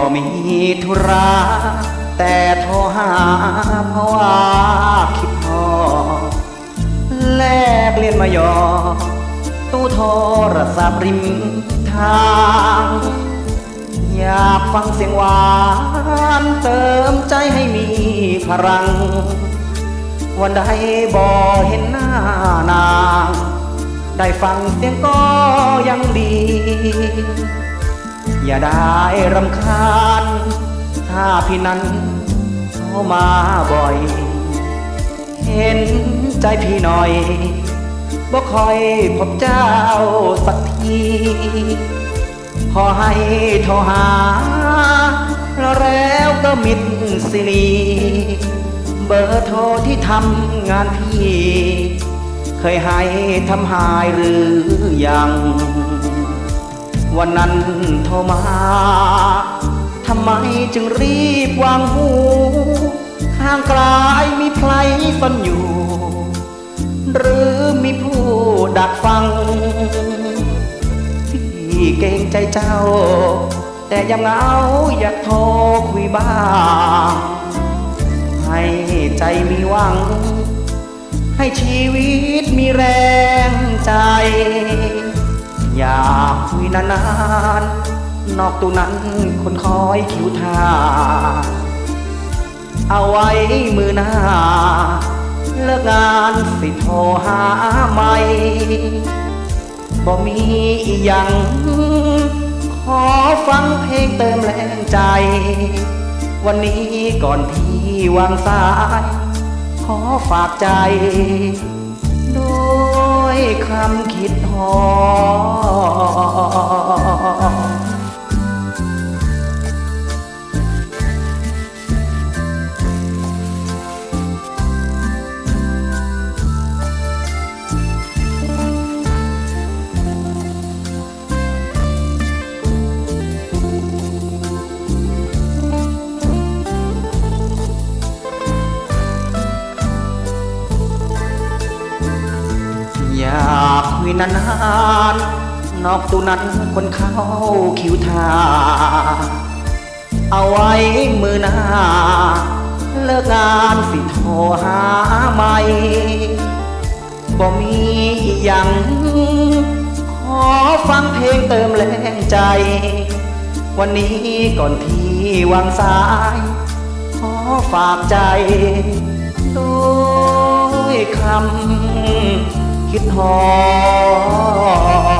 ็มีธุระแต่โทรหาเพราะว่าคิดพอ แลกเลียนมายอ ตู้โทรศัพท์ริมทาง อยากฟังเสียงหวานเติมใจให้มีพลัง วันใดบ่เห็นหน้านาง ได้ฟังเสียงก็ยังดี อย่าได้รำคาญ ถ้าพี่นั้นโทรมาบ่อย เห็นใจพี่หน่อยบ่คอยพบเจ้าสักที ขอให้โทรหา แล้วก็มิดสินีเบอร์โทรที่ทำงานพี่ เคยให้ทำหายหรือยัง วันนั้นโทรมาทำไมจึงรีบวางหูข้างกลายมีใครซ่อนอยู่ หรือมีผู้ดักฟัง พี่เกรงใจเจ้า แต่ยังเหงาอยากโทรคุยบ้าง ให้ใจมีหวัง ให้ชีวิตมีแรงใจ คุยนานๆ นอกตู้นั้นคนคอยคิวทา เอาไว้มือหน้า เลิกงานสิโทรหาใหม่บ่มีอีหยัง ขอฟังเพลงเติมแรงใจ วันนี้ก่อนพี่วางสาย ขอฝากใจ ด้วยคำคิดหอ ยนานๆนอกตู้นั้นคนเข้าคิวทา เอาไว้มือหน้า เลิกงานสิโทรหาใหม่บ่มีอีหยังขอฟังเพลงเติมแรงใจ วันนี้ก่อนพี่วางสาย ขอฝากใจ ด้วยคำ คิดหอ